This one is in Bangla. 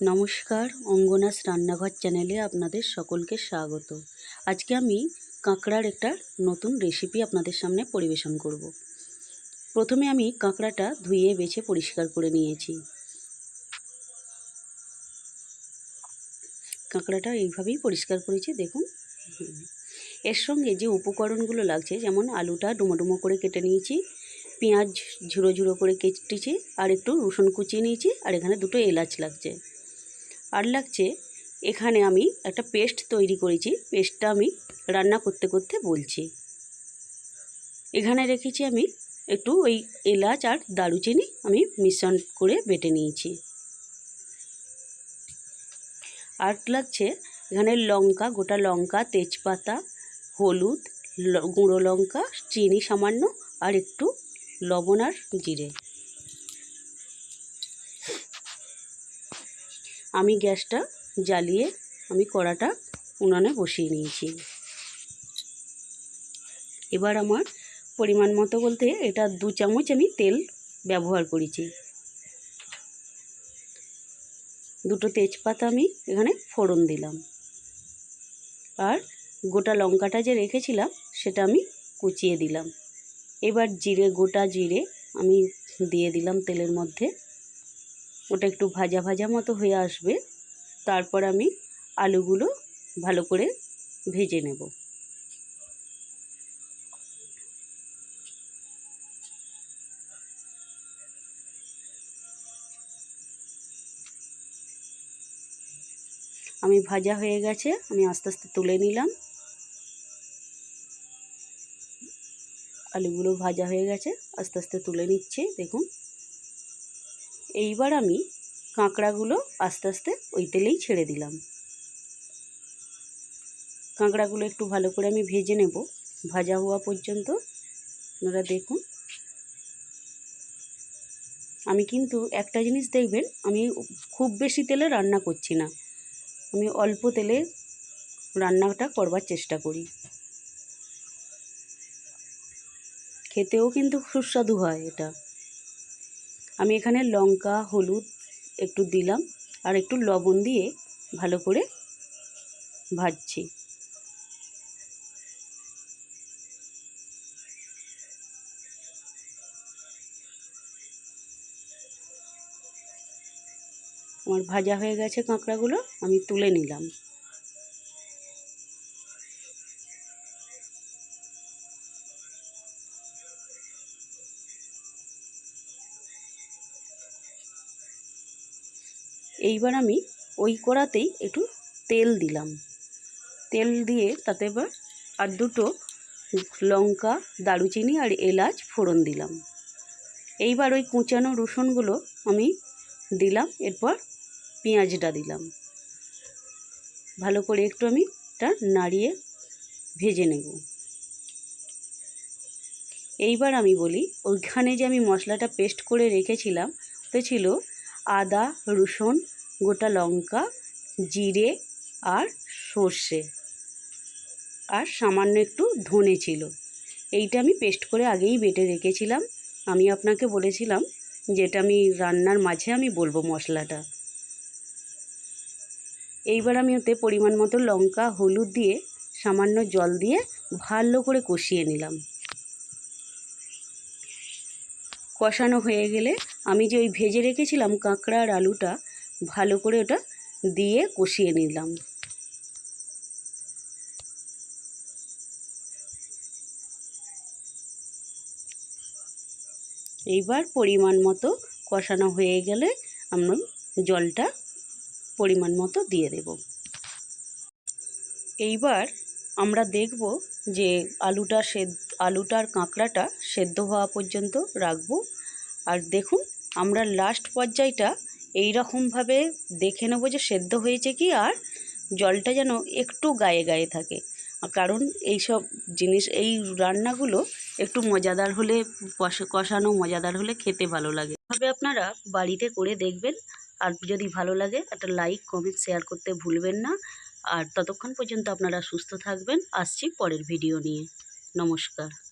নমস্কার, অঙ্গনাস রান্নাঘর চ্যানেলে আপনাদের সকলকে স্বাগত। আজকে আমি কাঁকড়ার একটা নতুন রেসিপি আপনাদের সামনে পরিবেশন করব। প্রথমে আমি কাঁকড়াটা ধুয়ে বেছে পরিষ্কার করে নিয়েছি। কাঁকড়াটা এইভাবেই পরিষ্কার করেছি, দেখুন। এর সঙ্গে যে উপকরণগুলো লাগছে, যেমন আলুটা ডুমো ডুমো করে কেটে নিয়েছি, পেঁয়াজ ঝুড়ো ঝুড়ো করে কেটেছি, আর একটু রসুন কুচিয়ে নিয়েছি, আর এখানে দুটো এলাচ লাগছে। আর লাগছে এখানে আমি একটা পেস্ট তৈরি করেছি। পেস্টটা আমি রান্না করতে করতে বলছি। এখানে রেখেছি আমি একটু ওই এলাচ আর দারুচিনি আমি মিশ্রণ করে বেটে নিয়েছি। আর লাগছে এখানে লঙ্কা, গোটা লঙ্কা, তেজপাতা, হলুদ গুঁড়ো লঙ্কা, চিনি সামান্য আর একটু লবণ আর জিরে। আমি গ্যাসটা জ্বালিয়ে আমি কড়াটা উনানে বসিয়ে নিয়েছি। এবার আমার পরিমাণ মতো বলতে এটা দু চামচ আমি তেল ব্যবহার করেছি। দুটো তেজপাতা আমি এখানে ফোড়ন দিলাম। আর গোটা লঙ্কাটা যে রেখেছিলাম সেটা আমি কুচিয়ে দিলাম। এবার জিরে, গোটা জিরে আমি দিয়ে দিলাম তেলের মধ্যে। ওটা একটু ভাজা ভাজা মতো হয়ে আসবে। তারপর আমি আলুগুলো ভালো করে ভেজে নেব। আমি ভাজা হয়ে গেছে, আমি আস্তে আস্তে তুলে নিলাম। আলুগুলো ভাজা হয়ে গেছে, আস্তে আস্তে তুলে নিচ্ছে, দেখুন। এইবার আমি কাঁকড়াগুলো আস্তে আস্তে ওই তেলেই ছেড়ে দিলাম। কাঁকড়াগুলো একটু ভালো করে আমি ভেজে নেব। ভাজা হওয়া পর্যন্ত আপনারা দেখুন। আমি কিন্তু একটা জিনিস দেখবেন, আমি খুব বেশি তেলে রান্না করছি না। আমি অল্প তেলে রান্নাটা করবার চেষ্টা করি। খেতেও কিন্তু সুস্বাদু হয় এটা। আমি এখানে লঙ্কা, হলুদ একটু দিলাম আর একটু লবণ দিয়ে ভালো করে ভাজছি। আমার ভাজা হয়ে গেছে কাঁকড়াগুলো, আমি তুলে নিলাম। এইবার আমি ওই কড়াতেই একটু তেল দিলাম। তেল দিয়ে তাতে এবার আর দুটো লঙ্কা, দারুচিনি আর এলাচ ফোড়ন দিলাম। এইবার ওই কুচানো রসুনগুলো আমি দিলাম, এরপর পেঁয়াজটা দিলাম। ভালো করে একটু আমি এটা নাড়িয়ে ভেজে নেব। এইবার আমি বলি, ওইখানে যে আমি মশলাটা পেস্ট করে রেখেছিলাম ওতে ছিল আদা, রসুন, গোটা লঙ্কা, জিরে আর সর্ষে। আর সামান্য একটু ধনে ছিল। এইটা আমি পেস্ট করে আগেই বেটে রেখেছিলাম। আমি আপনাকে বলেছিলাম যেটা আমি রান্নার মাঝে আমি বলব মশলাটা। এইবার আমি ওতে পরিমাণ মতো লঙ্কা, হলুদ দিয়ে সামান্য জল দিয়ে ভালো করে কষিয়ে নিলাম। কষানো হয়ে গেলে আমি যে ওই ভেজে রেখেছিলাম কাঁকড়া আর আলুটা, ভালো করে ওটা দিয়ে কষিয়ে নিলাম। এইবার পরিমাণ মতো কষানো হয়ে গেলে আমরা জলটা পরিমাণ মতো দিয়ে দেব। এইবার আমরা দেখব যে আলুটা সেদ্ধ আলুটার কাঁকড়াটা সেদ্ধ হওয়া পর্যন্ত রাখব। আর দেখুন, আমরা লাস্ট পর্যায়টা এই রকমভাবে দেখে নেব যে সেদ্ধ হয়েছে কি আর জলটা যেন একটু গায়ে গায়ে থাকে। কারণ এই সব জিনিস, এই রান্নাগুলো একটু মজাদার হলে কষানো মজাদার হলে খেতে ভালো লাগে। এভাবে আপনারা বাড়িতে করে দেখবেন। আর যদি ভালো লাগে, একটা লাইক কমেন্ট শেয়ার করতে ভুলবেন না। আর ততক্ষণ পর্যন্ত আপনারা সুস্থ থাকবেন। আসছি পরের ভিডিও নিয়ে। নমস্কার।